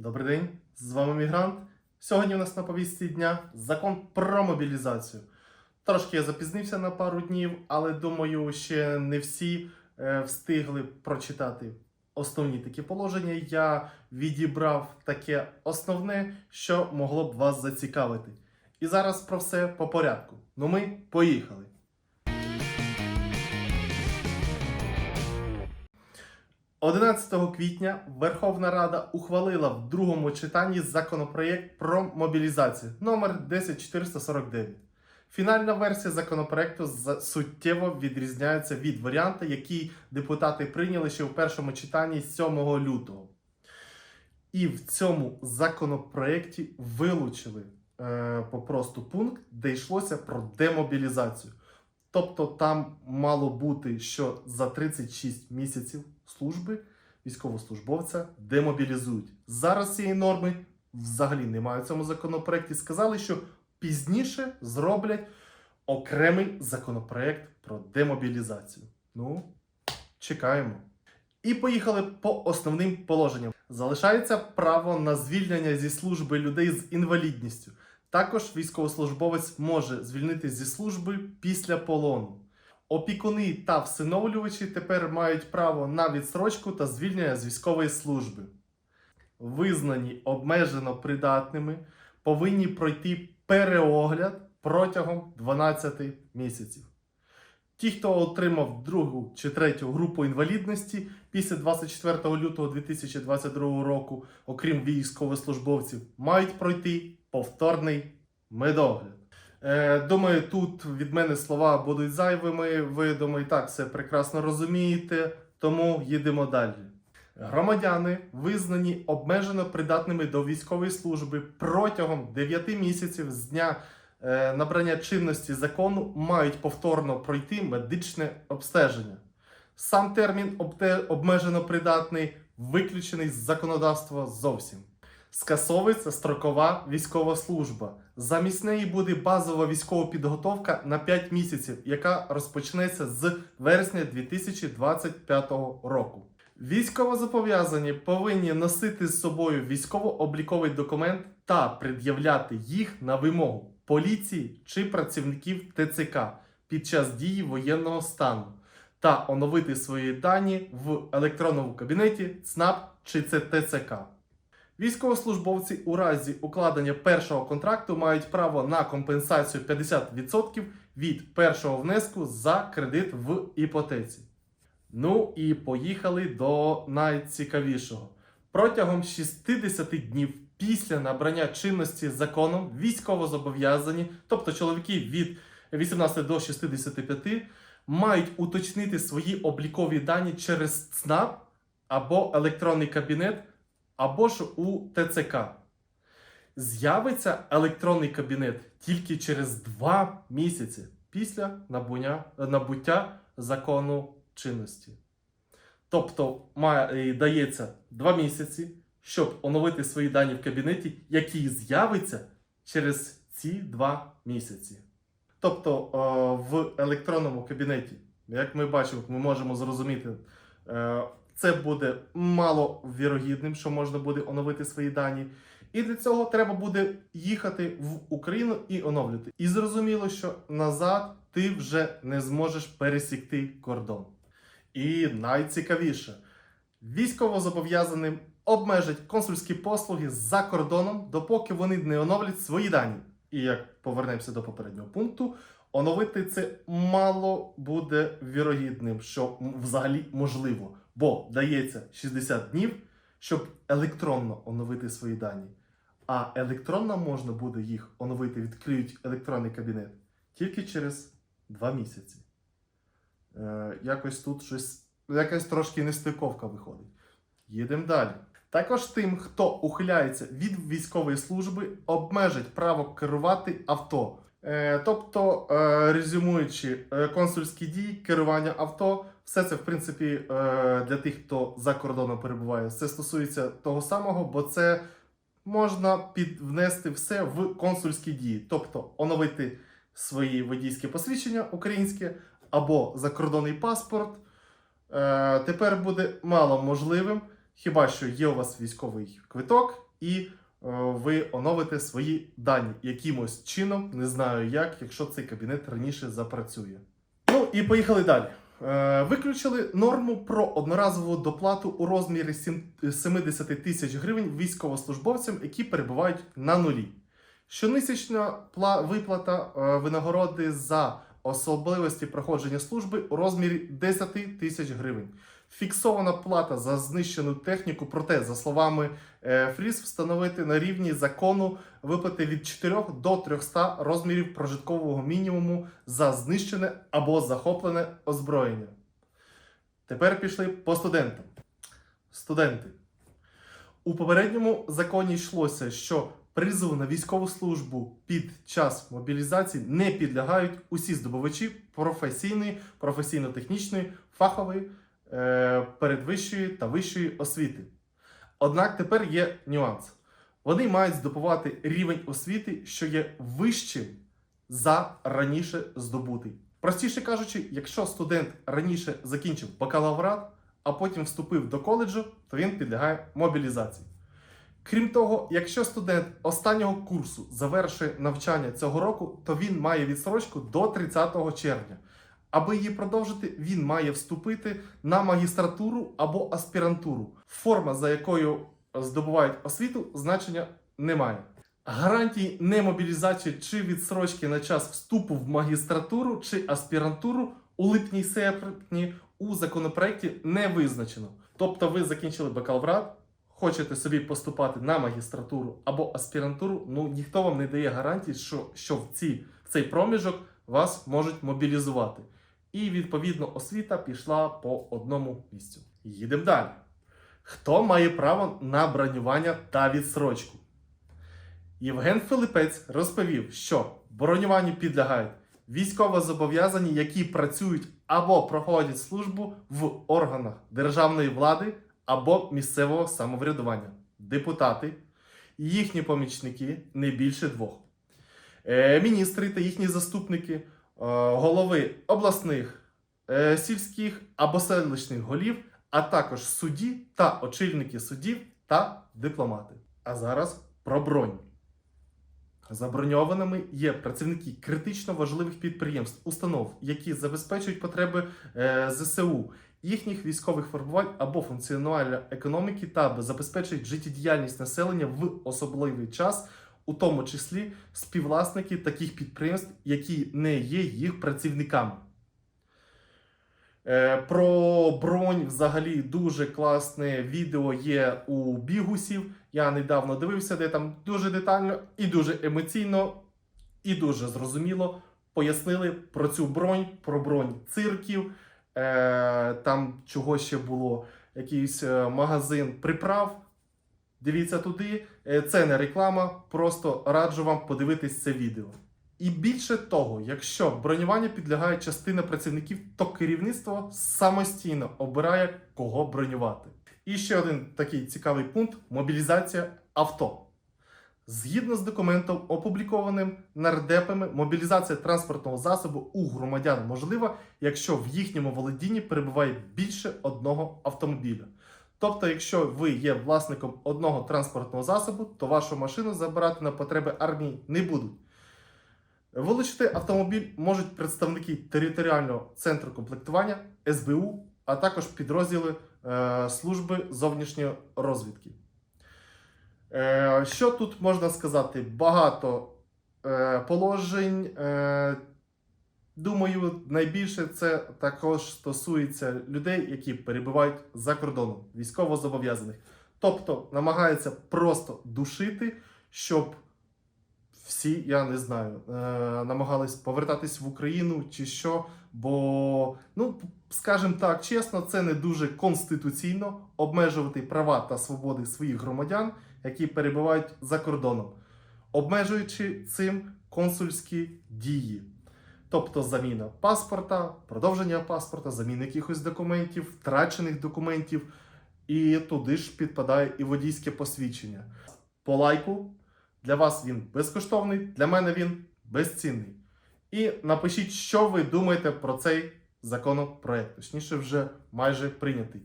Добрий день, з вами Мігрант. Сьогодні у нас на повістці дня закон про мобілізацію. Трошки я запізнився на пару днів, але думаю, ще не всі е, встигли прочитати основні такі положення. Я відібрав таке основне, що могло б вас зацікавити. І зараз про все по порядку. Ну ми поїхали. – 11 квітня Верховна Рада ухвалила в другому читанні законопроєкт про мобілізацію номер 10449. Фінальна версія законопроекту суттєво відрізняється від варіанту, який депутати прийняли ще в першому читанні 7 лютого. І в цьому законопроєкті вилучили е, попросту пункт, де йшлося про демобілізацію. Тобто там мало бути, що за 36 місяців служби військовослужбовця демобілізують. Зараз цієї норми взагалі немає в цьому законопроекті. Сказали, що пізніше зроблять окремий законопроект про демобілізацію. Ну, чекаємо. І поїхали по основним положенням. Залишається право на звільнення зі служби людей з інвалідністю. Також військовослужбовець може звільнитися зі служби після полону. Опікуни та всиновлювачі тепер мають право на відсрочку та звільнення з військової служби. Визнані обмежено придатними повинні пройти переогляд протягом 12 місяців. Ті, хто отримав другу чи третю групу інвалідності після 24 лютого 2022 року, окрім військовослужбовців, мають пройти повторний медогляд. Е, думаю, тут від мене слова будуть зайвими. Ви думаю, так все прекрасно розумієте, тому їдемо далі. Громадяни визнані обмежено придатними до військової служби протягом 9 місяців з дня е, набрання чинності закону мають повторно пройти медичне обстеження. Сам термін обмежено придатний виключений з законодавства зовсім. Скасовується строкова військова служба. Замість неї буде базова військова підготовка на 5 місяців, яка розпочнеться з вересня 2025 року. Військовозобов'язані повинні носити з собою військово-обліковий документ та пред'являти їх на вимогу поліції чи працівників ТЦК під час дії воєнного стану та оновити свої дані в електронному кабінеті ЦНАП чи ТЦК. Військовослужбовці у разі укладення першого контракту мають право на компенсацію 50% від першого внеску за кредит в іпотеці. Ну і поїхали до найцікавішого. Протягом 60 днів після набрання чинності законом військовозобов'язані, тобто чоловіки від 18 до 65, мають уточнити свої облікові дані через ЦНАП або електронний кабінет, або ж у ТЦК. З'явиться електронний кабінет тільки через 2 місяці після набуття, набуття закону чинності. Тобто має, е, дається 2 місяці, щоб оновити свої дані в кабінеті, який з'явиться через ці 2 місяці. Тобто е, в електронному кабінеті, як ми бачимо, ми можемо зрозуміти, е, це буде маловірогідним, що можна буде оновити свої дані. І для цього треба буде їхати в Україну і оновлювати. І зрозуміло, що назад ти вже не зможеш пересікти кордон. І найцікавіше, військовозобов'язаним обмежать консульські послуги за кордоном, допоки вони не оновлять свої дані. І як повернемося до попереднього пункту, оновити це мало буде вірогідним, що взагалі можливо, бо дається 60 днів, щоб електронно оновити свої дані. А електронно можна буде їх оновити, відкриють електронний кабінет тільки через 2 місяці. Е, якось тут щось, якась трошки нестиковка виходить. Їдемо далі. Також тим, хто ухиляється від військової служби, обмежить право керувати авто. Е, тобто, е, резюмуючи е, консульські дії, керування авто, все це в принципі для тих, хто за кордоном перебуває, це стосується того самого, бо це можна підвнести все в консульські дії, тобто оновити свої водійські посвідчення українське або закордонний паспорт. Тепер буде мало можливим Хіба що є у вас військовий квиток і ви оновите свої дані якимось чином, не знаю як, якщо цей кабінет раніше запрацює. Ну і поїхали далі. Е, Виключили норму про одноразову доплату у розмірі 70 тисяч гривень військовослужбовцям, які перебувають на нулі. Щомісячна пла- виплата е, винагороди за особливості проходження служби у розмірі 10 тисяч гривень. Фіксована плата за знищену техніку, проте, за словами е, Фріс, встановити на рівні закону виплати від 4 до 300 розмірів прожиткового мінімуму за знищене або захоплене озброєння. Тепер пішли по студентам. Студенти. У попередньому законі йшлося, що призову на військову службу під час мобілізації не підлягають усі здобувачі професійної, професійно-технічної, фахової, передвищої та вищої освіти. Однак тепер є нюанс. Вони мають здобувати рівень освіти, що є вищим за раніше здобутий. Простіше кажучи, якщо студент раніше закінчив бакалаврат, а потім вступив до коледжу, то він підлягає мобілізації. Крім того, якщо студент останнього курсу завершує навчання цього року, то він має відсрочку до 30 червня. Аби її продовжити, він має вступити на магістратуру або аспірантуру. Форма, за якою здобувають освіту, значення не має. Гарантій немобілізації чи відсрочки на час вступу в магістратуру чи аспірантуру у липні серпні у законопроекті не визначено. Тобто ви закінчили бакалаврат, хочете собі поступати на магістратуру або аспірантуру, ну ніхто вам не дає гарантії, що, що в, ці, в цей проміжок вас можуть мобілізувати. І відповідно освіта пішла по одному місцю. Їдемо далі. Хто має право на бронювання та відсрочку? Євген Филипець розповів, що бронюванню підлягають військовозобов'язані, які працюють або проходять службу в органах державної влади або місцевого самоврядування, депутати, і їхні помічники не більше двох, Е, міністри та їхні заступники, голови обласних, е, сільських або селищних голів, а також судді та очільники судів та дипломати. А зараз про бронь. Заброньованими є працівники критично важливих підприємств, установ, які забезпечують потреби е, ЗСУ, їхніх військових формувань або функціонування економіки та забезпечують життєдіяльність населення в особливий час, у тому числі співвласники таких підприємств, які не є їх працівниками. Е, Про бронь взагалі дуже класне відео є у бігусів. Я недавно дивився, де там дуже детально і дуже емоційно, і дуже зрозуміло пояснили про цю бронь, про бронь цирків. Е, Там чого ще було, якийсь е, магазин приправ. Дивіться туди. Е, Це не реклама, просто раджу вам подивитись це відео. І більше того, якщо бронювання підлягає частина працівників, то керівництво самостійно обирає, кого бронювати. І ще один такий цікавий пункт мобілізація авто. Згідно з документом, опублікованим нардепами, мобілізація транспортного засобу у громадян можлива, якщо в їхньому володінні перебуває більше одного автомобіля. Тобто, якщо ви є власником одного транспортного засобу, то вашу машину забирати на потреби армії не будуть. Вилучити автомобіль можуть представники територіального центру комплектування СБУ, а також підрозділи е, служби зовнішньої розвідки. Е, що тут можна сказати? Багато е, положень. Е, думаю, найбільше це також стосується людей, які перебувають за кордоном, військовозобов'язаних. Тобто намагаються просто душити, щоб всі, я не знаю, е, намагались повертатись в Україну чи що. Бо, ну, скажімо так, чесно, це не дуже конституційно обмежувати права та свободи своїх громадян, які перебувають за кордоном, обмежуючи цим консульські дії. Тобто заміна паспорта, продовження паспорта, заміна якихось документів, втрачених документів, і туди ж підпадає і водійське посвідчення. По лайку для вас він безкоштовний, для мене він безцінний. І напишіть, що ви думаєте про цей законопроект, точніше, вже майже прийнятий.